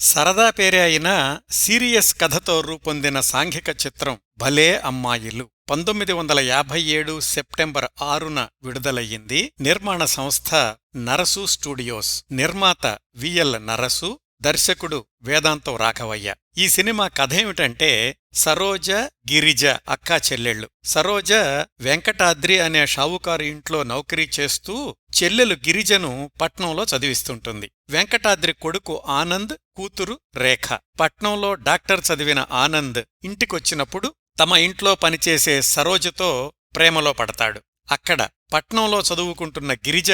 సరదా పేరే అయినా సీరియస్ కథతో రూపొందిన సాంఘిక చిత్రం భలే అమ్మాయిలు. పంతొమ్మిది వందల యాభై ఏడు సెప్టెంబర్ ఆరున విడుదలయ్యింది నిర్మాణ సంస్థ నరసు స్టూడియోస్. నిర్మాత విఎల్ నరసు దర్శకుడు వేదాంతం రాఘవయ్య. ఈ సినిమా కథేమిటంటే సరోజ గిరిజ అక్కా చెల్లెళ్ళు. సరోజ వెంకటాద్రి అనే షావుకారు ఇంట్లో నౌకరీ చేస్తూ చెల్లెలు గిరిజను పట్నంలో చదివిస్తుంటుంది. వెంకటాద్రి కొడుకు ఆనంద్ కూతురు రేఖ. పట్నంలో డాక్టర్ చదివిన ఆనంద్ ఇంటికొచ్చినప్పుడు తమ ఇంట్లో పనిచేసే సరోజతో ప్రేమలో పడతాడు. అక్కడ పట్నంలో చదువుకుంటున్న గిరిజ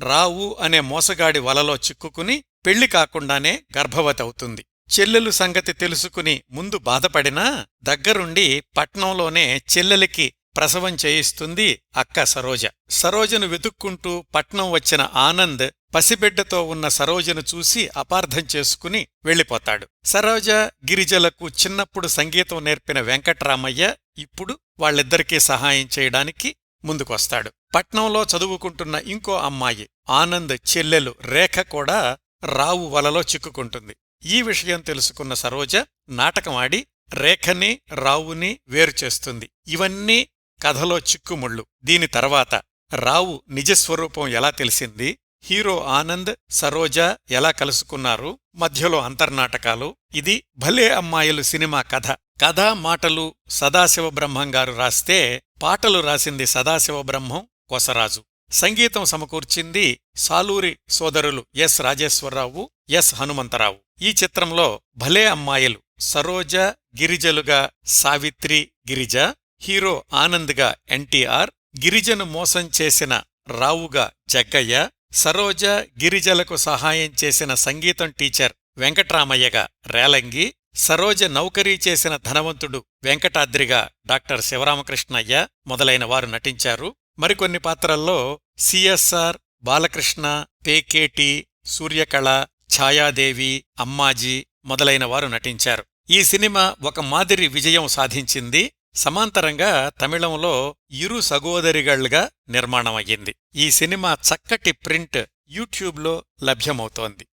రావు అనే మోసగాడి వలలో చిక్కుకుని పెళ్ళి కాకుండానే గర్భవతి అవుతుంది చెల్లెలు సంగతి తెలుసుకుని ముందు బాధపడినా దగ్గరుండి పట్నంలోనే చెల్లెలికి ప్రసవం చేయిస్తుంది అక్క సరోజ. సరోజను వెతుక్కుంటూ పట్నం వచ్చిన ఆనంద్ పసిబిడ్డతో ఉన్న సరోజను చూసి అపార్థం చేసుకుని వెళ్ళిపోతాడు. సరోజ గిరిజలకు చిన్నప్పుడు సంగీతం నేర్పిన వెంకట్రామయ్య ఇప్పుడు వాళ్ళిద్దరికీ సహాయం చేయడానికి ముందుకొస్తాడు. పట్నంలో చదువుకుంటున్న ఇంకో అమ్మాయి ఆనంద్ చెల్లెలు రేఖ కూడా రావు వలలో చిక్కుకుంటుంది. ఈ విషయం తెలుసుకున్న సరోజ నాటకమాడి రేఖని రావుని వేరు చేస్తుంది. ఇవన్నీ కథలో చిక్కుముళ్ళు. దీని తర్వాత రావు నిజస్వరూపం ఎలా తెలిసింది? హీరో ఆనంద్ సరోజ ఎలా కలుసుకున్నారు? మధ్యలో అంతర్నాటకాలు. ఇది భలే అమ్మాయిలు సినిమా కథ. కథ మాటలు సదాశివ బ్రహ్మంగారు రాస్తే పాటలు రాసింది సదాశివ బ్రహ్మం కొసరాజు. సంగీతం సమకూర్చింది సాలూరి సోదరులు ఎస్ రాజేశ్వరరావు ఎస్ హనుమంతరావు. ఈ చిత్రంలో భలే అమ్మాయిలు సరోజ గిరిజలుగా సావిత్రి గిరిజ హీరో ఆనంద్గా ఎన్టీఆర్ గిరిజను మోసం చేసిన రావుగా జగ్గయ్య సరోజ గిరిజలకు సహాయం చేసిన సంగీతం టీచర్ వెంకట్రామయ్యగా రేలంగి సరోజ నౌకరీ చేసిన ధనవంతుడు వెంకటాద్రిగా డాక్టర్ శివరామకృష్ణయ్య మొదలైన వారు నటించారు. మరికొన్ని పాత్రల్లో సిఎస్ఆర్ బాలకృష్ణ పేకేటి సూర్యకళ ఛాయాదేవి అమ్మాజీ మొదలైన వారు నటించారు. ఈ సినిమా ఒక మాదిరి విజయం సాధించింది. సమాంతరంగా తమిళంలో ఇరు సగోదరిగళ్ళుగా నిర్మాణమయ్యింది. ఈ సినిమా చక్కటి ప్రింట్ యూట్యూబ్లో లభ్యమవుతోంది.